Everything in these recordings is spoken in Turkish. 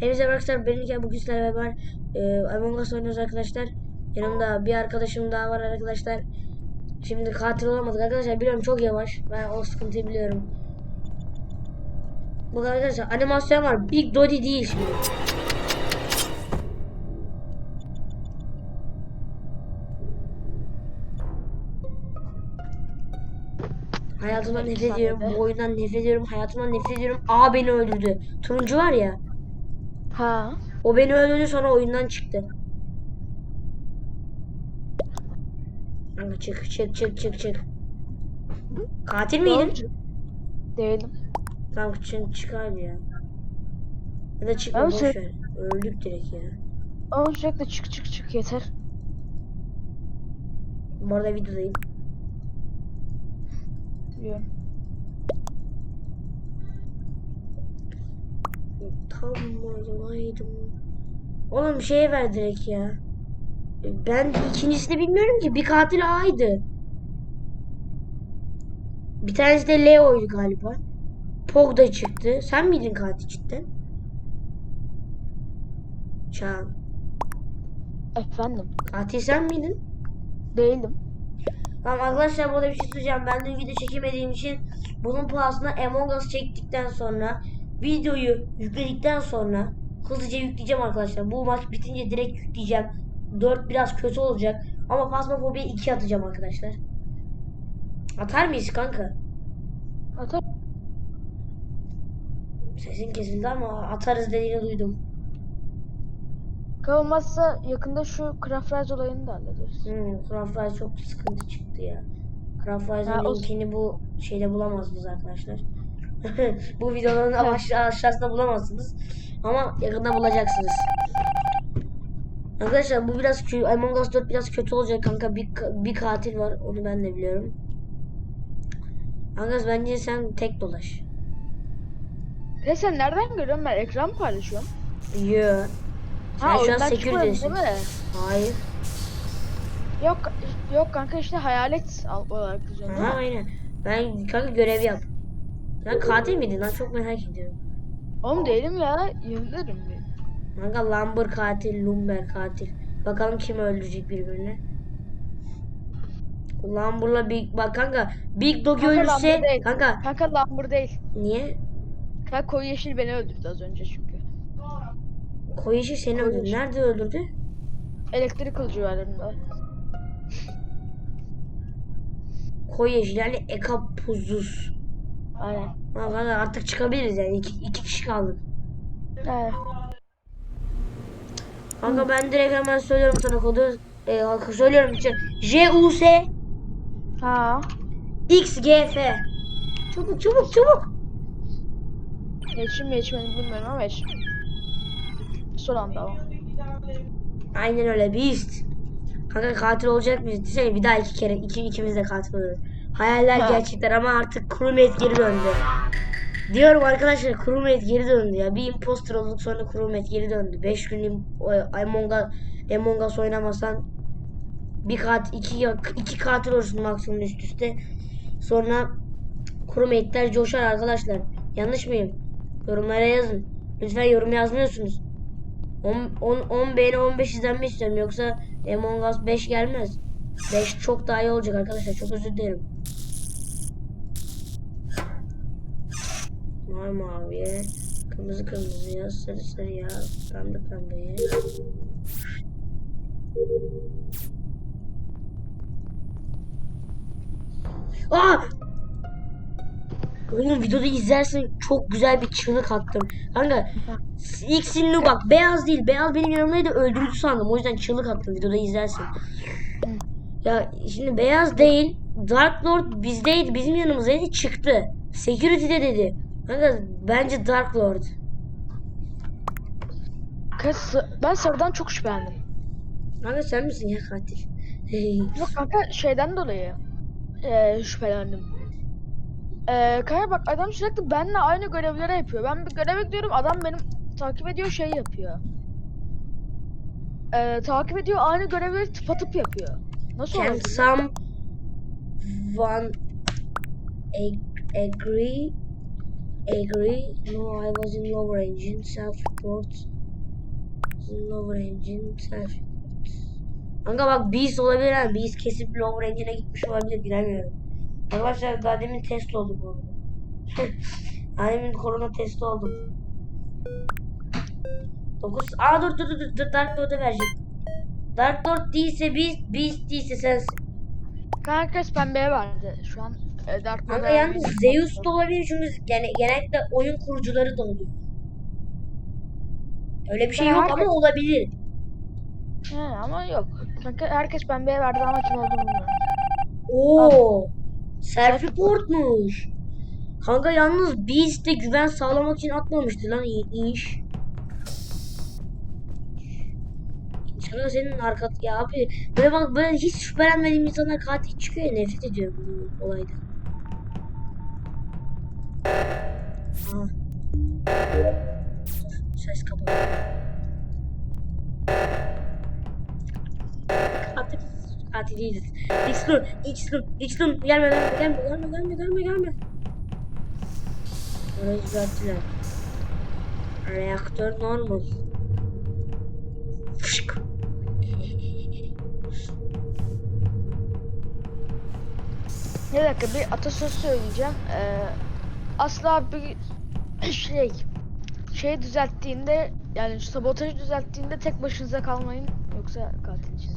Hepinize arkadaşlar benimki bugün sizlerle beraber e, Among Us oynuyoruz arkadaşlar. Yanımda bir arkadaşım daha var arkadaşlar. Şimdi katil olamadık arkadaşlar biliyorum çok yavaş. Ben o sıkıntıyı biliyorum. Bu arkadaşlar animasyon var. Big Dodi değil şimdi. Hayatımdan nefret ediyorum. Bu oyundan nefret ediyorum. Hayatımdan nefret ediyorum. A beni öldürdü. Turuncu var ya. Ha. O beni öldürdü sonra oyundan çıktı. Ama çık çık çık çık çık. Katil miydin? Değilim. Tamam çık çıkar ya. Ya da çıkma boş şey- ver. Öldük direkt ya. Ama sürekli çık çık çık yeter. Bu arada videodayım. Biliyorum. Tam olaydım. Oğlum şeye ver direkt ya. Ben ikincisini bilmiyorum ki. Bir katil A'ydı. Bir tanesi de Leo'ydu galiba. Pog da çıktı. Sen miydin katil cidden? Çağan. Efendim. Katil sen miydin? Değilim. Tamam arkadaşlar burada bir şey söyleyeceğim. Ben dün video çekemediğim için bunun pahasına Among Us çektikten sonra videoyu yükledikten sonra hızlıca yükleyeceğim arkadaşlar. Bu maç bitince direkt yükleyeceğim. 4 biraz kötü olacak. Ama Phasmophobia'ya 2 atacağım arkadaşlar. Atar mıyız kanka? Atar. Sesin kesildi ama atarız dediğini duydum. Kalmazsa yakında şu Craft olayını da hallederiz. Hmm, Craft çok sıkıntı çıktı ya. Craft Rise'ın Ha, o- linkini bu şeyde bulamazdınız arkadaşlar. Bu aşağı, aşağısında bulamazsınız. Ama yakında bulacaksınız. Arkadaşlar bu biraz kö- Among Us 4 biraz kötü olacak kanka. Bir, bir katil var. Onu ben de biliyorum. Arkadaş bence sen tek dolaş. He sen nereden görüyorsun ben ekran paylaşıyorum. Yo. Sen Ha şu an mi? Hayır. Yok yok kanka işte hayalet al- olarak yazıyorum Ha, aynen. Ben kanka görev yap. Sen katil miydin lan? Çok merak ediyorum. Oğlum değilim ya. Yenilerim bir. Kanka Lumber katil, Lumber katil. Bakalım kim öldürecek birbirini. Lumber'la Big bak kanka Big Dog Kanka ölürse Lumber değil. kanka Kanka lambur değil. niye? Kanka koyu yeşil beni öldürdü az önce çünkü. Koyu yeşil seni Koyu öldürdü. yeşil. Nerede öldürdü? Elektrik kılıcı var elinde. Koyu yeşil yani ekapuzuz. Aynen. Kanka artık çıkabiliriz yani. İki, iki kişi kaldık. He. Kanka ben direkt hemen söylüyorum sana kodu. E, söylüyorum işte. J U S Ha. X G F. Çabuk çabuk çabuk. Geçim mi geçmedi bilmiyorum ama geçim. Son anda ama. Aynen öyle Beast. Kanka katil olacak mıyız? Düşünsene bir daha iki kere iki, ikimiz de katil oluyoruz. Hayaller Ha. gerçekler ama artık crewmate geri döndü. Diyorum arkadaşlar crewmate geri döndü ya. Bir imposter olduk sonra crewmate geri döndü. 5 gün Among Us, Among Us oynamasan bir katil iki, iki katil olursun maksimum üst üste. Sonra crewmate'ler coşar arkadaşlar. Yanlış mıyım? Yorumlara yazın. Lütfen yorum yazmıyorsunuz. 10, 10, 10 beğeni 15 izlenme istiyorum yoksa Among Us 5 gelmez. 5 çok daha iyi olacak arkadaşlar çok özür dilerim. Mavi maviye, kırmızı kırmızıya, sarı sarıya, pembe pembeye. Aa! Oğlum videoda izlersin çok güzel bir çığlık attım. Kanka ilk sinirli bak beyaz değil. Beyaz benim yanımdaydı öldürdü sandım. O yüzden çığlık attım videoda izlersin. Ya şimdi beyaz değil. Dark Lord bizdeydi. Bizim yanımızdaydı çıktı. Security'de dedi. Kanka bence Dark Lord. Kanka, ben sarıdan çok şüphelendim. Kanka sen misin ya katil? Yok kanka şeyden dolayı eee şüphelendim. Eee kanka bak adam sürekli benimle aynı görevleri yapıyor. Ben bir göreve gidiyorum adam benim takip ediyor şey yapıyor. Eee takip ediyor aynı görevleri tıpatıp yapıyor. Nasıl Can olabilir? someone ag- agree Agree. No, I was in lower engine. Self-report. In lower engine. Self-report. Kanka bak Beast olabilir ha. Beast kesip lower engine'e gitmiş olabilir. Bilemiyorum. Arkadaşlar daha demin test oldu bu arada. daha demin korona testi oldum. 9. Aa dur dur dur dur. Dark Lord'a verecek. Dark Lord değilse Beast, Beast değilse sensin. Kanka pembeye verdi. Şu an e, Dark Kanka Lord'a yalnız. Zeus da olabilir çünkü yani genellikle oyun kurucuları da oluyor. Öyle bir şey Ya yok herkes- ama olabilir. He, ama yok. Kanka herkes pembeye verdi ama kim olduğunu bilmiyorum. Oo. Self reportmuş. Kanka yalnız Beast de güven sağlamak için atmamıştı lan iyi iş. Kanka senin arka ya abi böyle bak böyle hiç şüphelenmediğim insanlar katil çıkıyor ya nefret ediyorum bu olaydan. Aa. Ses kapalı. Katil, katil değiliz. Xlun, Xlun, Xlun gelme gelme gelme gelme gelme gelme gelme. Orayı düzelttiler. Reaktör normal. Fışk. Bir dakika bir atasöz söyleyeceğim. Ee, asla bir şey şey düzelttiğinde yani sabotajı düzelttiğinde tek başınıza kalmayın yoksa katil içinizden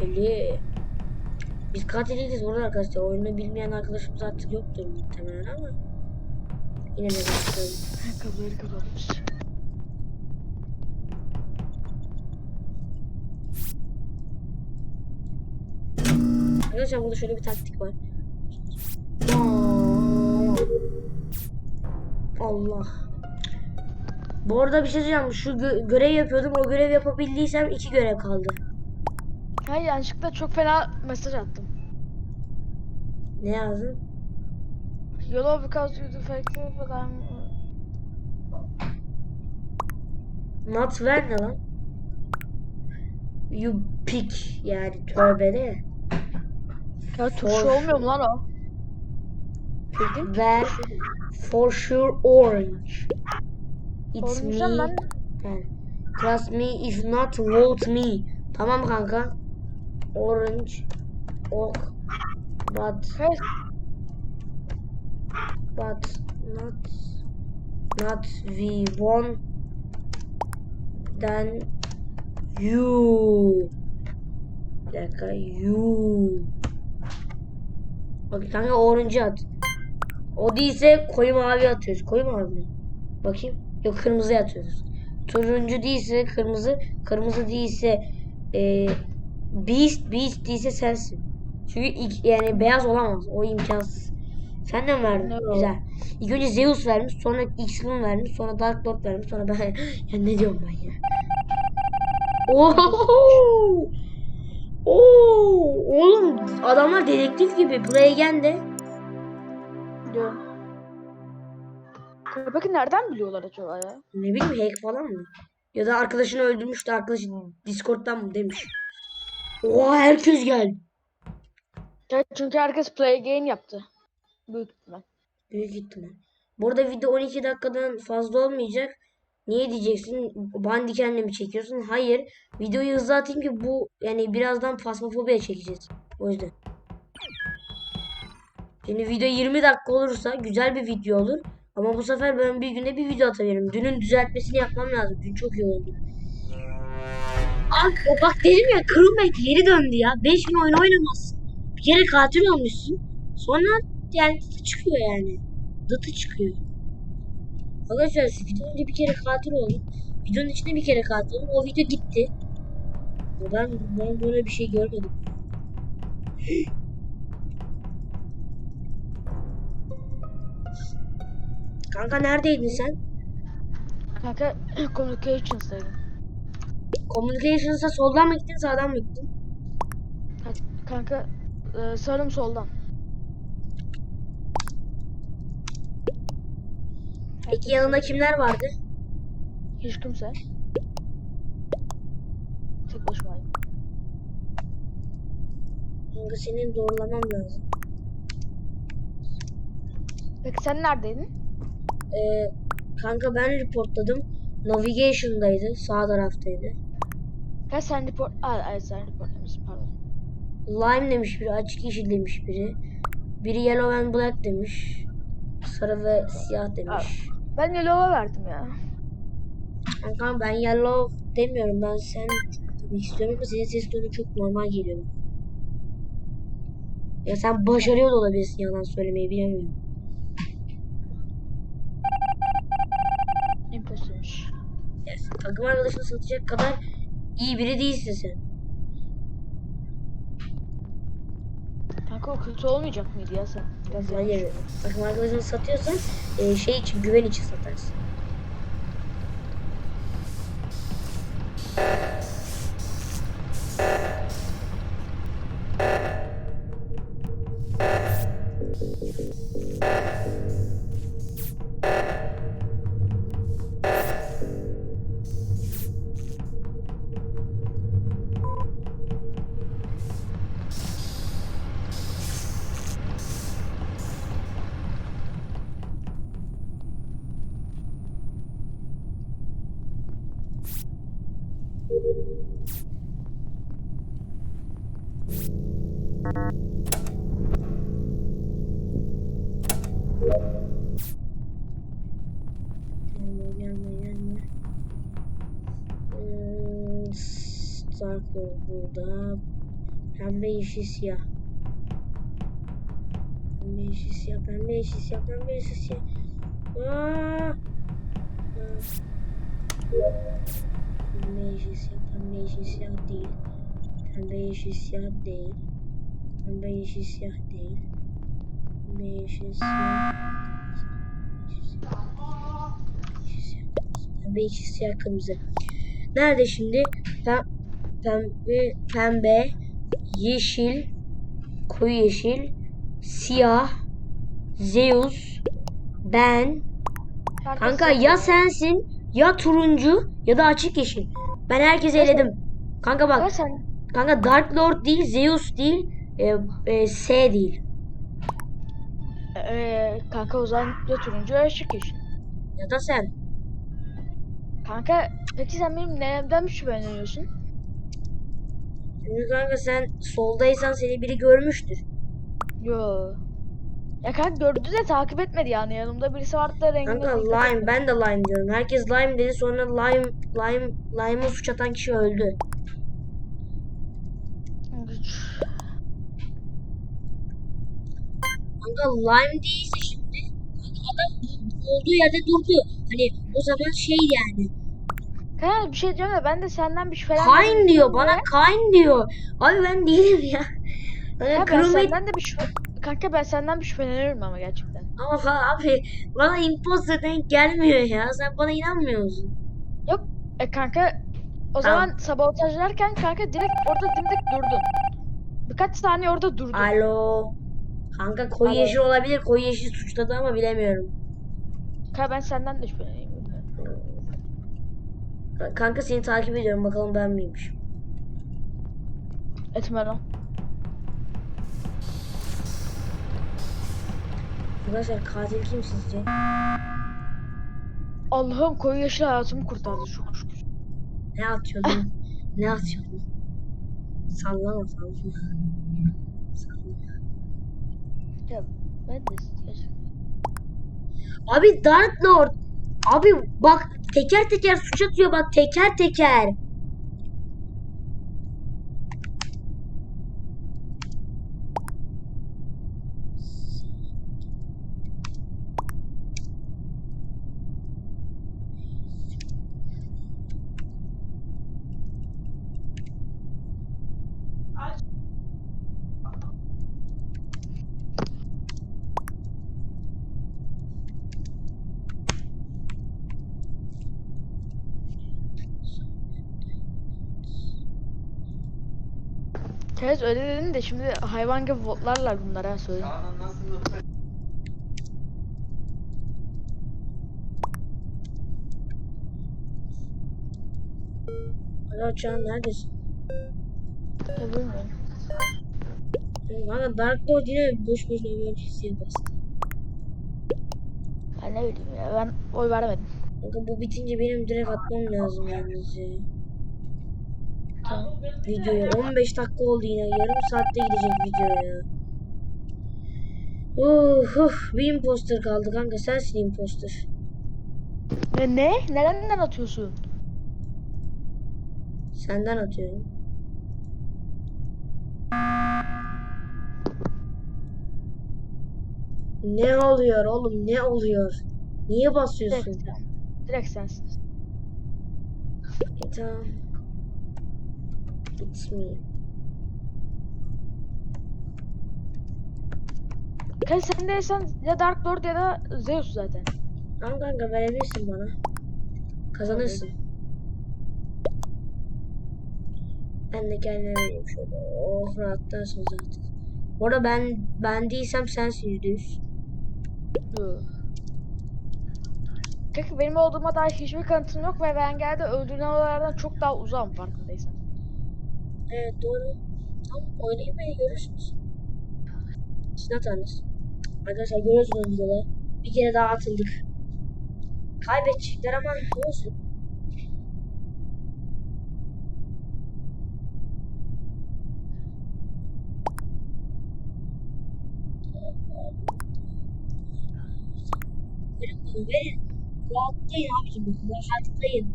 şüpheli. Biz katil değiliz burada arkadaşlar. Oyunu bilmeyen arkadaşımız artık yoktur muhtemelen ama. Yine de bakıyorum. Kapıları kapatmış. Arkadaşlar burada şöyle bir taktik var. Allah. Bu arada bir şey söyleyeceğim. Şu gö- görev yapıyordum. O görev yapabildiysem iki görev kaldı. Hayır yanlışlıkla çok fena mesaj attım. Ne yazdın? Yellow because you defective but I'm... Not ver ne lan? You pick yani tövbe de. Ya For turşu olmuyor mu lan o? Ver for sure orange. It's Sormuşsam me. ben Yani, Trust me if not vote me. Tamam kanka. Orange. Ok. But. But not. Not we won. Then you. Bir dakika you. Bak kanka orange at. O değilse koyu mavi atıyoruz. Koyu mavi mi? bakayım. Yok kırmızı atıyoruz. Turuncu değilse kırmızı kırmızı değilse e, beast beast değilse sensin çünkü ilk, yani beyaz olamaz o imkansız sen de mi verdin? Ne o? Güzel. İlk önce Zeus vermiş, sonra X-Lun vermiş, sonra Dark Lord vermiş, sonra ben... ya ne diyorum ben ya? Oo! Oo! Oğlum adamlar dedektif gibi. Play again de. diyorum. Peki nereden biliyorlar acaba ya? Ne bileyim hack falan mı? Ya da arkadaşını öldürmüş de arkadaşı Discord'dan mı demiş. Oha herkes geldi. Çünkü herkes play game yaptı. Büyük ihtimal. Büyük ihtimal. Burada video 12 dakikadan fazla olmayacak. Niye diyeceksin? Bandikenle mi çekiyorsun? Hayır. Videoyu hızlı atayım ki bu yani birazdan fasmofobiya çekeceğiz. O yüzden. Şimdi video 20 dakika olursa güzel bir video olur. Ama bu sefer ben bir günde bir video atabilirim. Dünün düzeltmesini yapmam lazım. Dün çok iyi oldu. O bak dedim ya crewmate geri döndü ya. 5 gün oyun oynamazsın. Bir kere katil olmuşsun. Sonra yani çıkıyor yani. Dıtı çıkıyor. Arkadaşlar videonun önce bir kere katil oldum. Videonun içinde bir kere katil oldum. O video gitti. Ben, ben böyle bir şey görmedim. Kanka neredeydin sen? Kanka communications'daydım. Communications'a soldan mı gittin sağdan mı gittin? Ka- Kanka e, sağım soldan. Peki yanında kimler vardı? Hiç kimse. Tek başımayım. Kanka senin doğrulamam lazım. Peki sen neredeydin? Ee, kanka ben reportladım. Navigation'daydı. Sağ taraftaydı. Ha sen report... Aa, evet sen reportlamışsın pardon. Lime demiş biri. Açık yeşil demiş biri. Biri yellow and black demiş. Sarı ve siyah demiş. Ben yellow'a verdim ya. Kanka ben yellow demiyorum. Ben sen demek istiyorum ama senin ses tonu çok normal geliyor. Ya sen başarıyor da olabilirsin yalan söylemeyi bilemiyorum. Impostermiş. Ya sen takım arkadaşını satacak kadar iyi biri değilsin sen. Kanka o kötü olmayacak mıydı ya sen? Biraz. Hayır. Takım arkadaşını satıyorsan e, şey için güven için satarsın. Gelme gelme gelme. Hmm, Stark burada. Pembe yeşil siyah. Pembe yeşil siyah, pembe yeşil siyah, pembe yeşil siyah. Aa! Pembe yeşil siyah, pembe yeşil siyah değil. Pembe yeşil siyah değil. Pembe yeşil siyah değil. Pembe yeşil siyah. Pembe yeşil siyah kırmızı. Nerede şimdi? Pem pembe, pembe, yeşil, koyu yeşil, siyah, Zeus, ben. Kanka ya sensin ya turuncu ya da açık yeşil. Ben herkesi eledim. Kanka bak. Kanka Dark Lord değil, Zeus değil, e, e, S değil. Ee, kanka o zaman ya turuncu ya yeşil. Ya da sen. Kanka peki sen benim neyimden mi şüpheleniyorsun? Çünkü kanka sen soldaysan seni biri görmüştür. Yo. Ya kanka gördü de takip etmedi yani yanımda birisi vardı da rengine Kanka Lime, ben de Lime diyorum. Herkes Lime dedi sonra Lime, Lime, Lime'a suç atan kişi öldü. Kanka Lime değilse şimdi kanka adam olduğu yerde durdu. Hani o zaman şey yani. Kanka bir şey diyeceğim de ben de senden bir şüphelenmedim. Kain diyor bana Kain diyor. Abi ben değilim ya. Hani Kanka ben senden de bir şüphe... Kanka ben senden bir şüpheleniyorum ama gerçekten. ama falan abi bana imposter denk gelmiyor ya. Sen bana inanmıyorsun. Yok e kanka o Tamam. zaman sabotajlarken kanka direkt orada dimdik durdun. Birkaç saniye orada durdun. Alo. Kanka koyu Alo. yeşil olabilir. Koyu yeşil suçladı ama bilemiyorum. Kanka ben senden de şüpheleniyorum. Kanka seni takip ediyorum. Bakalım ben miymişim. Etmen o. Arkadaşlar katil kim sizce? Allah'ım koyu yeşil hayatımı kurtardı çok şükür. Ne atıyordun? ne atıyordun? Sallama. Sallama. Ya ben de gerçekten. Abi Dark Lord. Abi bak teker teker suç atıyor bak teker teker. Kez öyle dedin de şimdi hayvan gibi votlarlar bunlara söyleyeyim. Alo Can neredesin? Ya bilmiyorum. Kanka Dark Lord yine boş boşuna emergency'ye bastı. Ben ne bileyim ya ben oy vermedim. Bu bitince benim direkt atmam lazım yalnız ya. Videoya 15 dakika oldu yine. Yarım saatte gidecek video ya. Uf, uf, bir imposter kaldı kanka. Sensin imposter. Ne ne? Nereden atıyorsun? Senden atıyorum. Ne oluyor oğlum? Ne oluyor? Niye basıyorsun? Direkt. Direkt sensin. E tamam. It's me. Kez sen ya Dark Lord ya da Zeus zaten. Tamam kanka verebilirsin bana. Kazanırsın. Ben de kendime vereyim şöyle. Oh rahatlarsın zaten. Bu arada ben ben değilsem sensin yüzde yüz. Kanka benim olduğuma dair hiçbir kanıtım yok ve ben geldi öldürülen olaylardan çok daha uzağım farkındaysan. Evet doğru. Tamam oynayın beni görürsünüz. Siz atarınız. Arkadaşlar görüyorsunuz videoda. Bir kere daha atıldık. Kaybedecekler ama olsun. Verin bana verin. Rahatlayın abicim. Rahatlayın.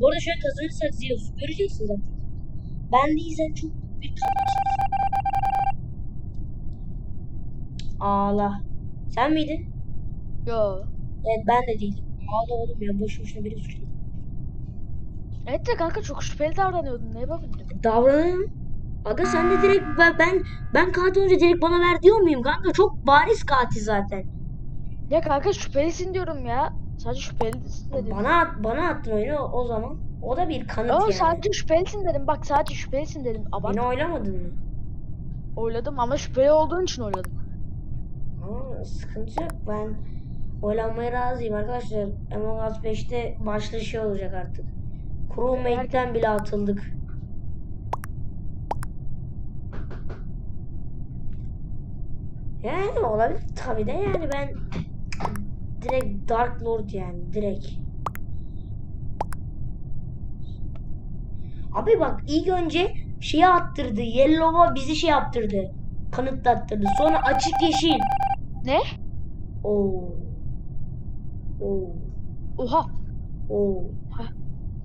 Bu arada an kazanırsak Zeus. Göreceksin zaten. Ben değilsem çok büyük bir. Ağla. Sen miydin? Yo. Evet ben de değilim. Ağla oğlum ya boş boşuna beni suçladın. Evet de kanka çok şüpheli davranıyordun. Ne yapabilirim? Davranıyorum. Aga sen de direkt ben ben, ben katil olunca direkt bana ver diyor muyum kanka? Çok bariz katil zaten. Ya kanka şüphelisin diyorum ya. Sadece şüphelisin dedim. Bana at, bana attın oyunu o zaman. O da bir kanıt Yo yani. sadece şüphelisin dedim. Bak sadece şüphelisin dedim. Abart. Beni oylamadın mı? Oyladım ama şüpheli olduğun için oyladım. Ama sıkıntı yok. Ben oylanmaya razıyım arkadaşlar. Among Us 5'te başlı şey olacak artık. Crewmate'den bile atıldık. Yani olabilir tabii de yani ben direkt Dark Lord yani direkt. Abi bak ilk önce şeyi attırdı. Yellow'a bizi şey yaptırdı. Kanıtlattırdı. Sonra açık yeşil. Ne? Oo. Oo. Oha. Oo.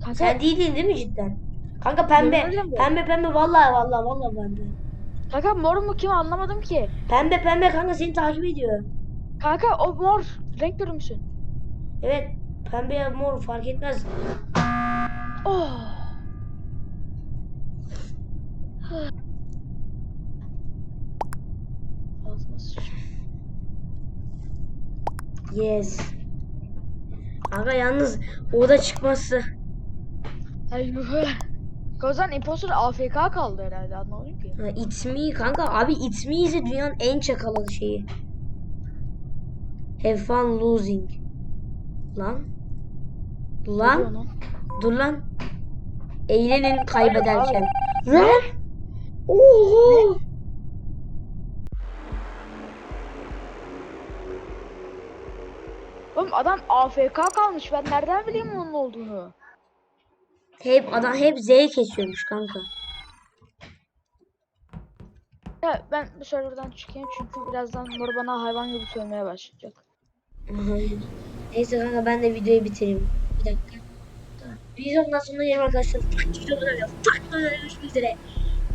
Kanka Sen değildin değil mi cidden? Kanka pembe. Bu. Pembe pembe vallahi vallahi vallahi pembe. Kanka mor mu kim anlamadım ki. Pembe pembe kanka seni takip ediyor. Kanka o mor renk görür müsün? Evet. Pembe ya mor fark etmez. Oh. Yes. Aga yalnız o da çıkması. Yuh. Kozan imposter AFK kaldı herhalde anlamadım ki. Ha, It's me kanka abi It's me ise dünyanın en çakalı şeyi. Have fun losing. Lan. Ne Lan. lan? Dur lan. Eğlenin kaybederken. Lan. Oho. Oğlum adam AFK kalmış ben nereden bileyim onun olduğunu? Hep adam hep Z kesiyormuş kanka. Ya ben bu serverdan çıkayım çünkü birazdan mor bana hayvan gibi sövmeye başlayacak. Neyse kanka ben de videoyu bitireyim. Bir dakika. Biz ondan sonra yerim arkadaşlar. Takip videoları yapıyoruz. Takip videoları görüşmek üzere.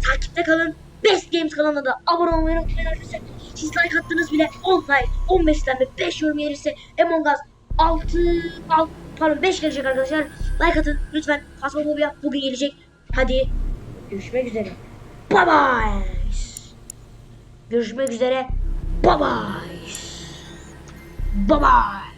Takipte kalın. Best Games kanalına da abone olmayı unutmayın arkadaşlar. Siz like attınız bile 10 like, 15 tane 5 yorum gelirse Among Us 6, 6 pardon 5 gelecek arkadaşlar. Like atın lütfen. Fasmofobia bugün gelecek. Hadi görüşmek üzere. Bye bye. Görüşmek üzere. Bye bye. Bye bye.